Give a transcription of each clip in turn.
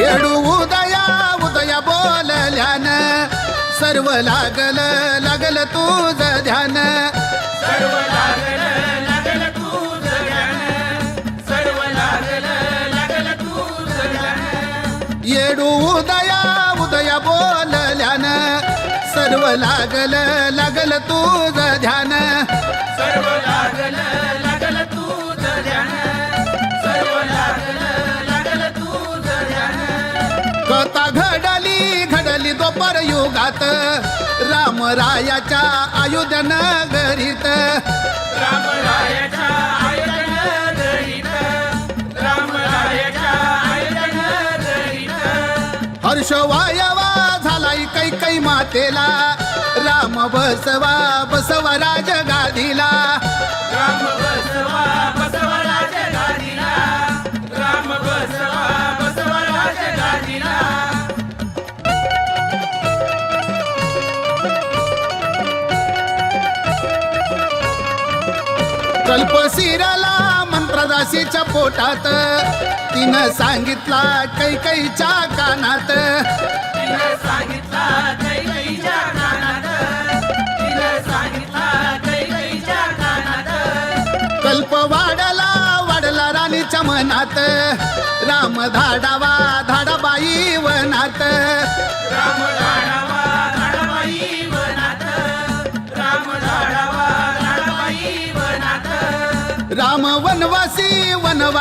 येडू उदया उदया बोलल्यान सर्व लागल लागल तुझ ध्यान. सर्व लागल येडू उदया उदया बोलल्यान सर्व लागल लागल तुझ ध्यान. सर्व लागल लागल तुझ ध्यान. सर्व लागल लागल तुझ ध्यान. कथा घडली घडली दोपर युगात. रामरायाच्या अयोध्या नगरीत. दरीत वायवा झालाय कै मातेला. राम बसवा बसवा राज गादीला मंत्रदासीच्या पोटात. तिनं सांगितला कैकईच्या कानात. कल्प वाढला वाढला राणीच्या मनात. राम धाडावा धाडाबाई वनात.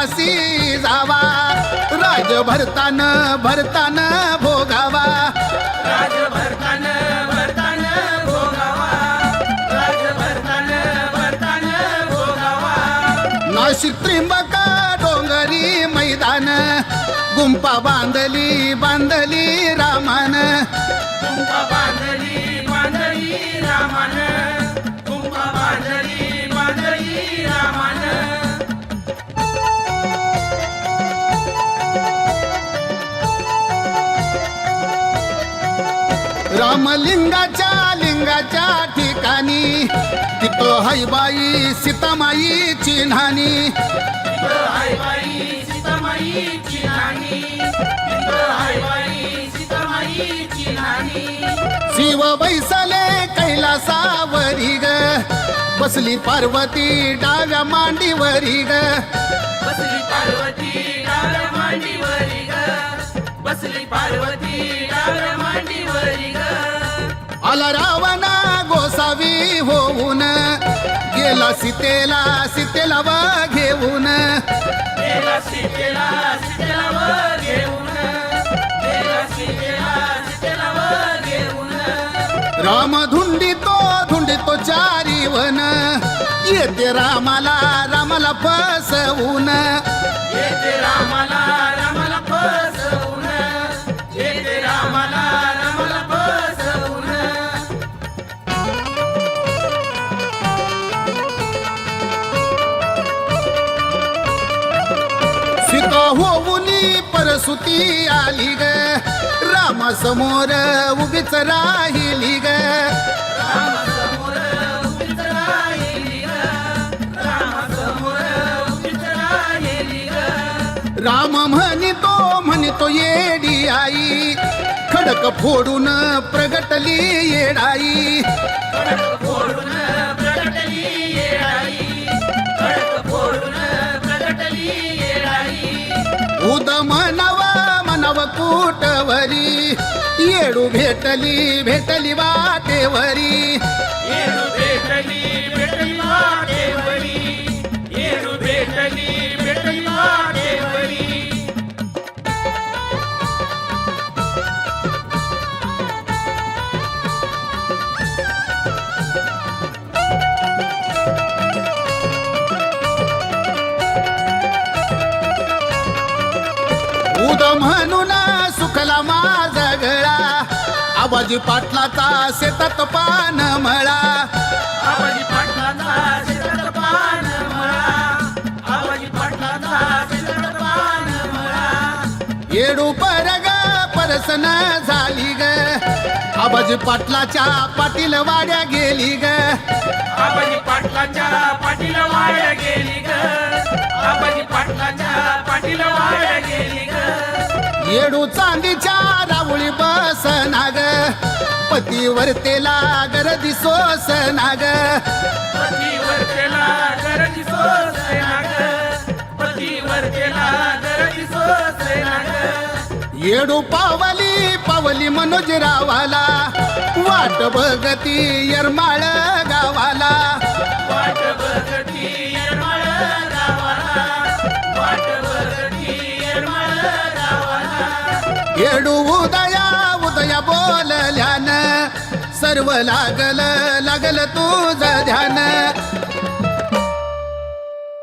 वनवासी जावा. राज भरतान भरतान भोगावा. राज भरतान भरतान भोगावा. राज भरतान भरतान भोगावा. नाशिक त्रिंबका डोंगरी मैदान. गुंपा बांधली बांधली रामान. बांधली बांधली रामलिंगाच्या लिंगाच्या ठिकाणी. तिथं हैबाई सीतामाई चिन्हानी हाय बाई सीतामाईची नाणी शिव बैसले कैलासावरी ग. बसली पार्वती डाव्या मांडीवरी ग. बसली पार्वती डाव्या मांडीवरी ग. बसली पार्वती डाव्या मांडी आला रावणा गोसावी होऊन गेला सीतेला सीतेला व घेऊन. राम धुंडितो धुंडितो चारी वन येते रामाला रामाला फसवून. होऊनी परसुती आली ग. रामा समोर उभीच राहिली ग. रामासमोर उभीच राहिली ग. राम म्हणितो म्हणितो येडी आई. खडक फोडून प्रगटली येडाई. कडक फोडून म्हणाव येडू भेटली भेटली वाटेवरी. येडू भेटली भेटली वाटेवरी. आबाजी पाटलाचा शेतात पान मळा. आबाजी पाटलाचा पर ग परसन झाली ग. आबाजी पाटलाच्या पाटील वाड्या गेली ग. आबाजी पाटलाच्या पाटील वाड्या गेली ग. येडू चांदीच्या राऊळी बस नाग. पतीवर तेला गरदी सोस नाग. पतीवर केला गरज सोसय ना ग पतीवर ग येडू पावली पावली मनोज रावाला. वाट बघती यरमाळ गावाला. वाट बघती येडू उदया उदया बोलल्यान सर्व लागल लागल तुझ ध्यान.